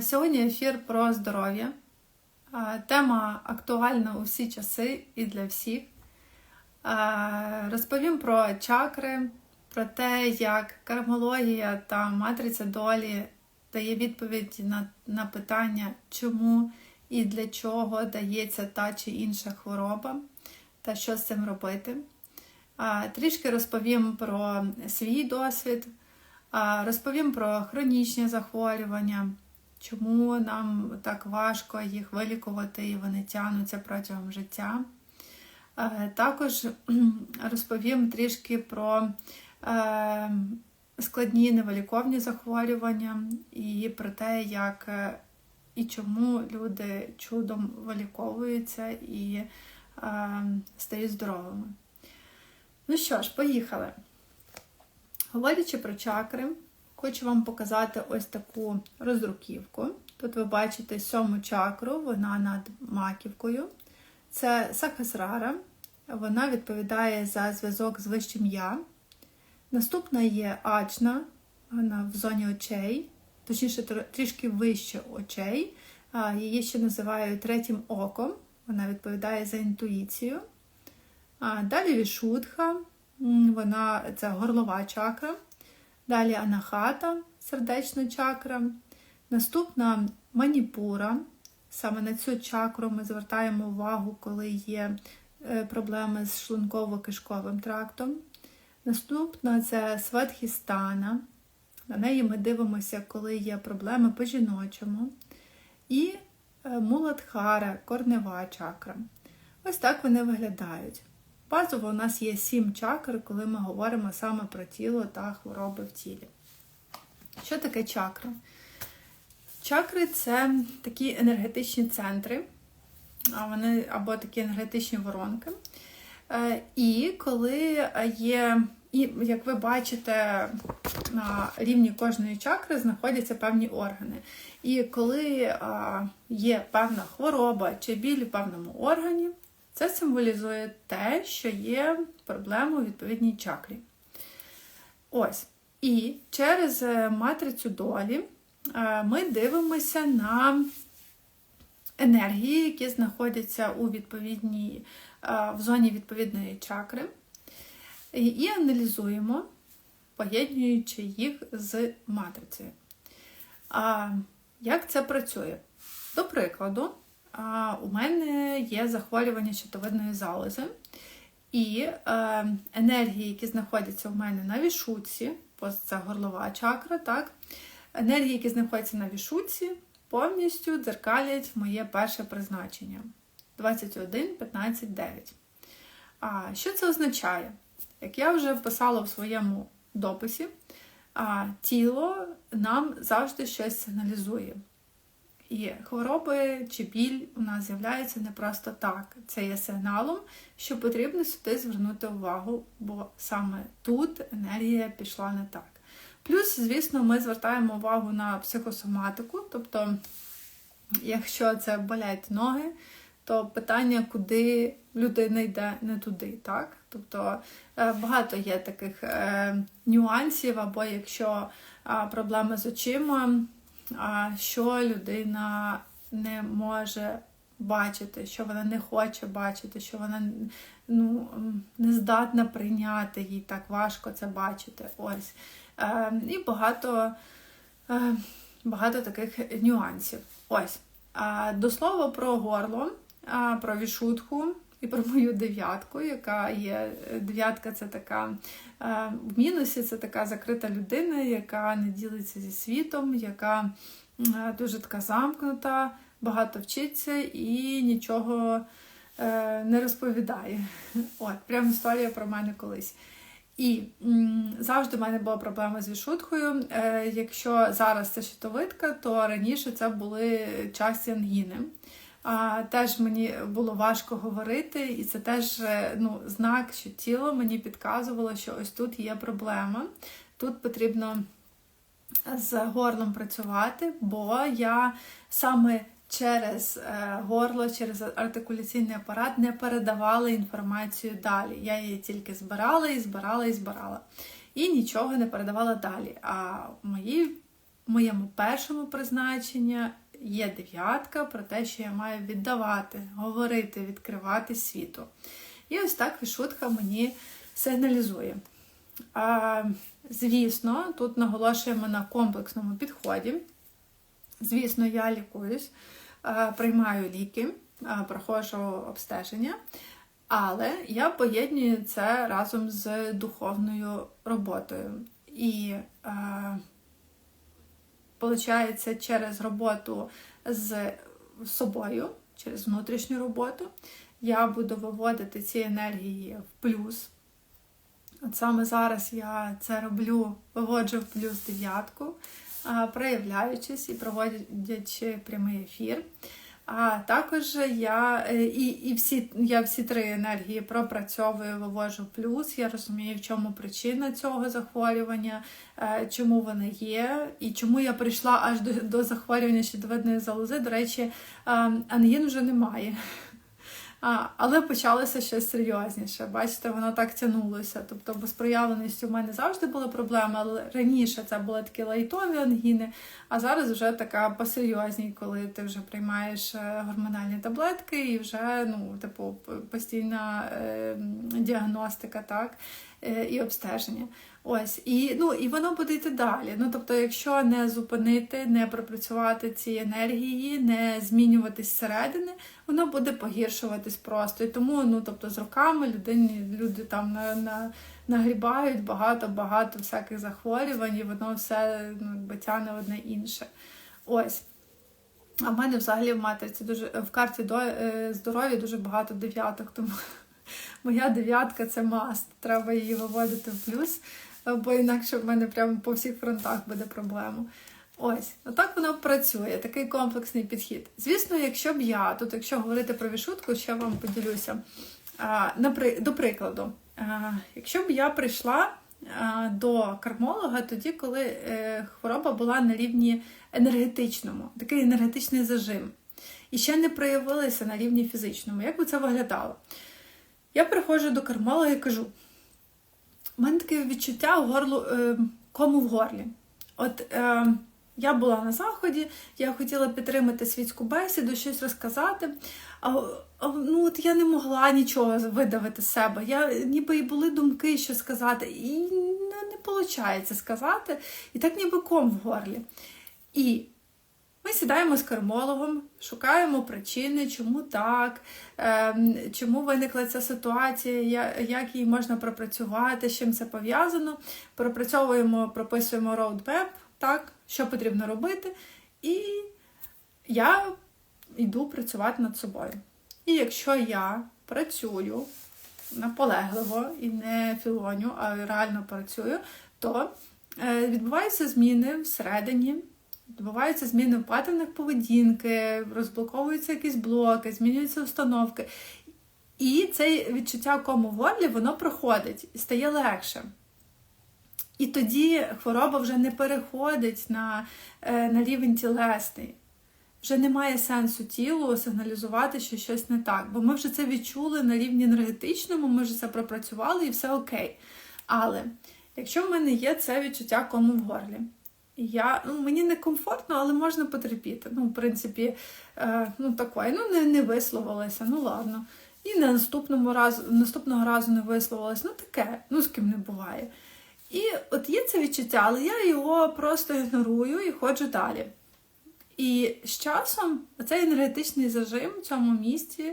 Сьогодні ефір про здоров'я. Тема актуальна у всі часи і для всіх. Розповім про чакри, про те, як кармологія та матриця долі дає відповідь на, на питання, чому і для чого дається та чи інша хвороба, та що з цим робити. Трішки розповім про свій досвід, розповім про хронічні захворювання, чому нам так важко їх вилікувати і вони тягнуться протягом життя. Також розповім трішки про е, складні невиліковні захворювання і про те, як е, і чому люди чудом виліковуються і е, стають здоровими. Ну що ж, поїхали. Говорячи про чакри, хочу вам показати ось таку роздруківку. Тут ви бачите сьому чакру, вона над маківкою. Це сахасрара, вона відповідає за зв'язок з вищим я. Наступна є ачна, вона в зоні очей, точніше, трішки вище очей. Її ще називають третім оком, вона відповідає за інтуїцію. Далі вішудха, вона це горлова чакра. Далі анахата, сердечна чакра. Наступна маніпура. Саме на цю чакру ми звертаємо увагу, коли є е, проблеми з шлунково-кишковим трактом. Наступна це сватхістана. На неї ми дивимося, коли є проблеми по жіночому. І е, муладхара, корнева чакра. Ось так вони виглядають. Базово у нас є сім чакр, коли ми говоримо саме про тіло та хвороби в тілі. Що таке чакра? Чакри це такі енергетичні центри, вони або такі енергетичні воронки. Е, і коли є, і як ви бачите, на рівні кожної чакри знаходяться певні органи. І коли є певна хвороба чи біль в певному органі, це символізує те, що є проблема у відповідній чакрі. Ось. І через е, матрицю долі е, ми дивимося на енергії, які знаходяться у відповідній, е, в зоні відповідної чакри, і аналізуємо, поєднуючи їх з матрицею. Як це працює? До прикладу, у мене є захворювання щитовидної залози. І е, енергії, які знаходяться у мене на вішуці, це горлова чакра, так? енергії, які знаходяться на вішуці, повністю дзеркалять моє перше призначення 21, 15, 9. А що це означає? Як я вже писала в своєму дописі, тіло нам завжди щось сигналізує. І хвороби чи біль у нас з'являються не просто так. Це є сигналом, що потрібно сюди звернути увагу, бо саме тут енергія пішла не так. Плюс, звісно, ми звертаємо увагу на психосоматику, тобто, якщо це болять ноги, то питання, куди людина йде не туди. так? Тобто е, багато є таких е, нюансів, або якщо проблеми з очима що людина не може бачити, що вона не хоче бачити, що вона ну, не здатна прийняти, їй так важко це бачити. Ось. Е, І багато е, багато таких нюансів. Ось. Е, до слова про горло, про вішутку. І про мою дев'ятку, яка є. Дев'ятка це така е, в мінусі, це така закрита людина, яка не ділиться зі світом, яка е, дуже така замкнута, багато вчиться і нічого е, не розповідає. От, прям історія про мене колись. І завжди в мене була проблема з вішуткою. Е, Якщо зараз це щитовидка, то раніше це були часті ангіни. А, Теж мені було важко говорити, і це теж е, ну, знак, що тіло мені підказувало, що ось тут є проблема. Тут потрібно з горлом працювати, бо я саме через е, горло, через артикуляційний апарат не передавала інформацію далі. Я її тільки збирала і збирала і збирала. І нічого не передавала далі. А в моєму першому призначенні є дев'ятка про те, що я маю віддавати, говорити, відкривати світу. І ось так вішутка мені сигналізує. А, Звісно, тут наголошуємо на комплексному підході. Звісно, я лікуюсь, приймаю ліки, проходжу обстеження, але я поєднюю це разом з духовною роботою. І виходить, через роботу з собою, через внутрішню роботу, я буду виводити ці енергії в плюс. От саме зараз я це роблю, виводжу в плюс дев'ятку, проявляючись і проводячи прямий ефір. А також я е, і і всі я всі три енергії пропрацьовую, вивожу плюс. Я розумію, в чому причина цього захворювання, е, чому вони є, і чому я прийшла аж до до захворювання щитовидної залози. До речі, ангін вже немає. А, Але почалося щось серйозніше. Бачите, воно так тянулося. Тобто, бо з проявленістю в мене завжди були проблеми, але раніше це були такі лайтові ангіни, а зараз вже така посерйозній, коли ти вже приймаєш е, гормональні таблетки і вже ну, типу, постійна е, діагностика, так, і обстеження. Ось, і ну, і воно буде йти далі. Ну, Тобто, якщо не зупинити, не пропрацювати ці енергії, не змінюватись зсередини, воно буде погіршуватись просто. І тому ну, тобто, з роками людині, люди там на, на, нагрібають багато-багато всяких захворювань, і воно все ну, тяне одне інше. Ось. А в мене взагалі в матриці дуже в карті до е, здоров'я дуже багато дев'яток, тому моя дев'ятка це маст. Треба її виводити в плюс бо інакше в мене прямо по всіх фронтах буде проблема. Ось, отак воно працює, такий комплексний підхід. Звісно, якщо б я, тут, якщо говорити про вішутку, ще вам поділюся. До прикладу, якщо б я прийшла до кармолога тоді, коли е, хвороба була на рівні енергетичному, такий енергетичний зажим, і ще не проявилася на рівні фізичному, як би це виглядало? Я приходжу до кармолога і кажу: у мене таке відчуття горлу, е, кому в горлі. От е, я була на заході, я хотіла підтримати світську бесіду, щось розказати. А, а ну от я не могла нічого видавити з себе. Я ніби і були думки, що сказати, і не, не виходить сказати. І так ніби ком в горлі. І ми сідаємо з кармологом, шукаємо причини, чому так, ем, чому виникла ця ситуація, як її можна пропрацювати, з чим це пов'язано. Пропрацьовуємо, прописуємо роудмеп, так, що потрібно робити. І я йду працювати над собою. І якщо я працюю наполегливо і не філоню, а реально працюю, то е, відбуваються зміни всередині. Відбуваються зміни в паттернах поведінки, розблоковуються якісь блоки, змінюються установки. І це відчуття кому волі, воно проходить і стає легше. І тоді хвороба вже не переходить на е, на рівень тілесний. Вже немає сенсу тілу сигналізувати, що щось не так. Бо ми вже це відчули на рівні енергетичному, ми вже це пропрацювали і все окей. Але якщо в мене є це відчуття кому в горлі, я, ну, Мені не комфортно, але можна потерпіти. Ну, в принципі, е, ну, такої, ну, не не висловилася, ну ладно. І на наступному разу, наступного разу не висловилася. Ну, таке, ну з ким не буває. І от є це відчуття, але я його просто ігнорую і ходжу далі. І з часом цей енергетичний зажим в цьому місці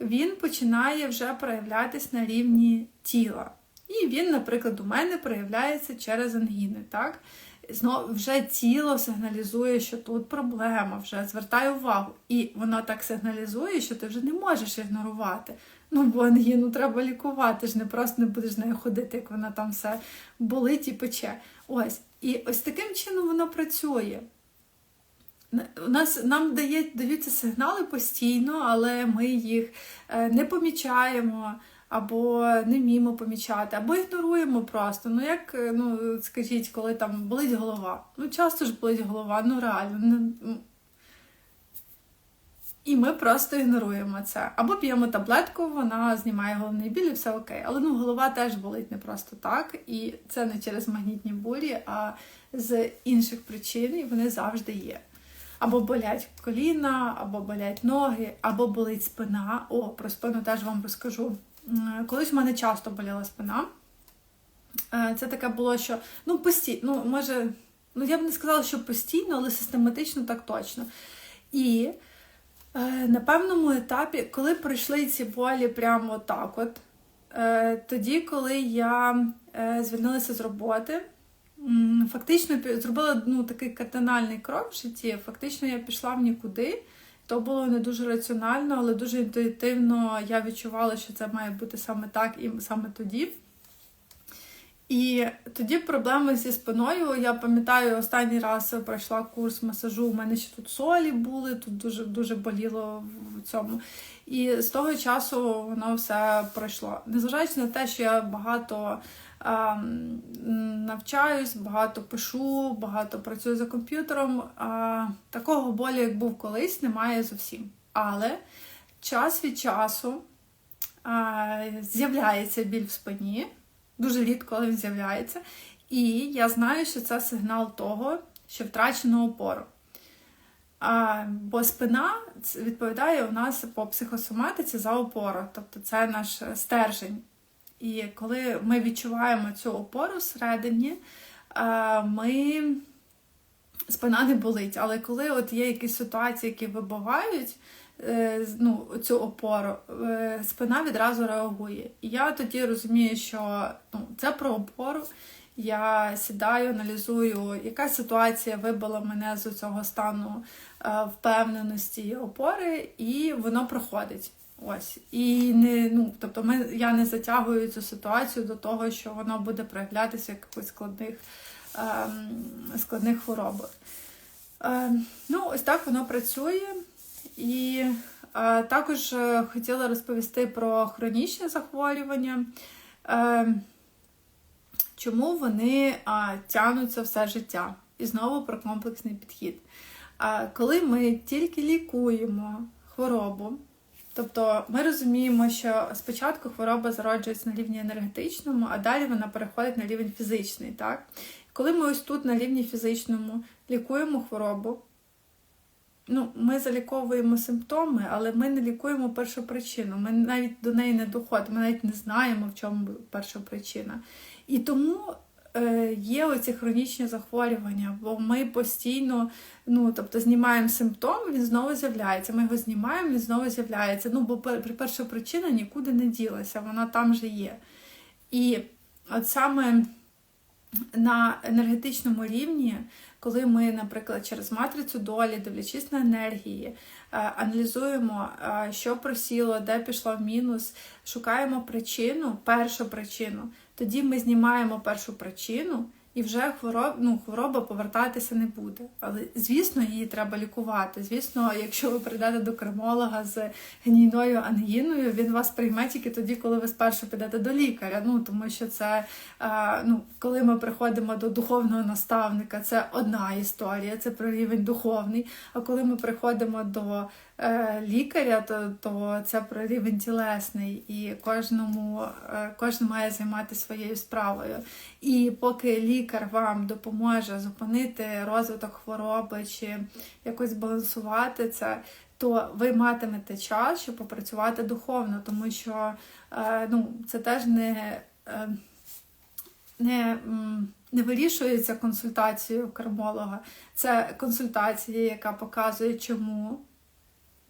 він починає вже проявлятись на рівні тіла. І він, наприклад, у мене проявляється через ангіни. так? Знову вже тіло сигналізує, що тут проблема, вже звертає увагу. І воно так сигналізує, що ти вже не можеш ігнорувати. Ну, бо ангіну треба лікувати, ж не просто не будеш нею ходити, як вона там все болить і пече. Ось. І ось таким чином воно працює. У нас Нам дає, даються сигнали постійно, але ми їх е, не помічаємо або не вміємо помічати, або ігноруємо просто. Ну, як, е, ну, скажіть, коли там болить голова. Ну, часто ж болить голова, ну реально. Ну, І ми просто ігноруємо це. Або п'ємо таблетку, вона знімає головний біль і все окей. Але ну, голова теж болить не просто так. І це не через магнітні бурі, а з інших причин, і вони завжди є. Або болять коліна, або болять ноги, або болить спина. О, про спину теж вам розкажу. Колись в мене часто боліла спина. Е, Це таке було, що ну постійно, ну може, ну я б не сказала, що постійно, але систематично так точно. І е, на певному етапі, коли пройшли ці болі прямо так, от, е, тоді, коли я е, звільнилася з роботи, фактично зробила ну, такий кардинальний крок в житті. Фактично я пішла в нікуди. То було не дуже раціонально, але дуже інтуїтивно я відчувала, що це має бути саме так і саме тоді. І тоді проблеми зі спиною. Я пам'ятаю, останній раз пройшла курс масажу. У мене ще тут солі були, тут дуже дуже боліло в цьому. І з того часу воно все пройшло. Незважаючи на те, що я багато ем, навчаюсь, багато пишу, багато працюю за комп'ютером. А, такого болю, як був колись, немає зовсім. Але час від часу а, з'являється біль в спині. Дуже рідко, він з'являється. І я знаю, що це сигнал того, що втрачено опору. А, бо спина відповідає у нас по психосоматиці за опору, тобто це наш стержень. І коли ми відчуваємо цю опору всередині, ми спина не болить. Але коли от є якісь ситуації, які вибивають е, ну, цю опору, е, спина відразу реагує. І я тоді розумію, що ну, це про опору. Я сідаю, аналізую, яка ситуація вибила мене з цього стану е, впевненості і опори, і воно проходить. Ось. І не, ну, тобто ми, я не затягую цю ситуацію до того, що воно буде проявлятися в якихось складних, ем, складних хворобах. Ем, ну, ось так воно працює. І е, також е, хотіла розповісти про хронічні захворювання. Е, чому вони а, тягнуться все життя. І знову про комплексний підхід. А, коли ми тільки лікуємо хворобу, тобто ми розуміємо, що спочатку хвороба зароджується на рівні енергетичному, а далі вона переходить на рівень фізичний. Так? Коли ми ось тут на рівні фізичному лікуємо хворобу, ну, ми заліковуємо симптоми, але ми не лікуємо першу причину. Ми навіть до неї не доходимо, ми навіть не знаємо, в чому перша причина. І тому е, є оці хронічні захворювання, бо ми постійно ну, тобто, знімаємо симптом, він знову з'являється. Ми його знімаємо, він знову з'являється. Ну, бо перша причина нікуди не ділася, вона там же є. І от саме на енергетичному рівні, коли ми, наприклад, через матрицю долі, дивлячись на енергії, е, аналізуємо, е, що просіло, де пішло в мінус, шукаємо причину, першу причину, тоді ми знімаємо першу причину. І вже хвороб, ну, хвороба повертатися не буде. Але, звісно, її треба лікувати. Звісно, якщо ви прийдете до кремолога з гнійною ангіною, він вас прийме тільки тоді, коли ви спершу підете до лікаря. Ну тому що це е, ну, коли ми приходимо до духовного наставника, це одна історія, це про рівень духовний. А коли ми приходимо до лікаря, то, то це про рівень тілесний, і кожному е, кожен має займатися своєю справою. І поки лікар вам допоможе зупинити розвиток хвороби чи якось збалансувати це, то ви матимете час, щоб попрацювати духовно, тому що е, ну, це теж не. Е, не, не вирішується консультацією кармолога. Це консультація, яка показує, чому,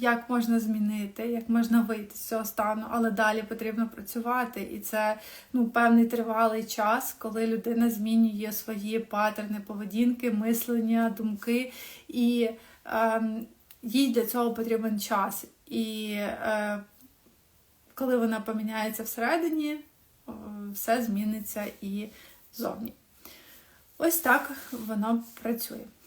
як можна змінити, як можна вийти з цього стану, але далі потрібно працювати. І це ну, певний тривалий час, коли людина змінює свої патерни поведінки, мислення, думки, і ем, їй для цього потрібен час. І е, коли вона поміняється всередині, о, все зміниться і зовні. Ось так воно працює.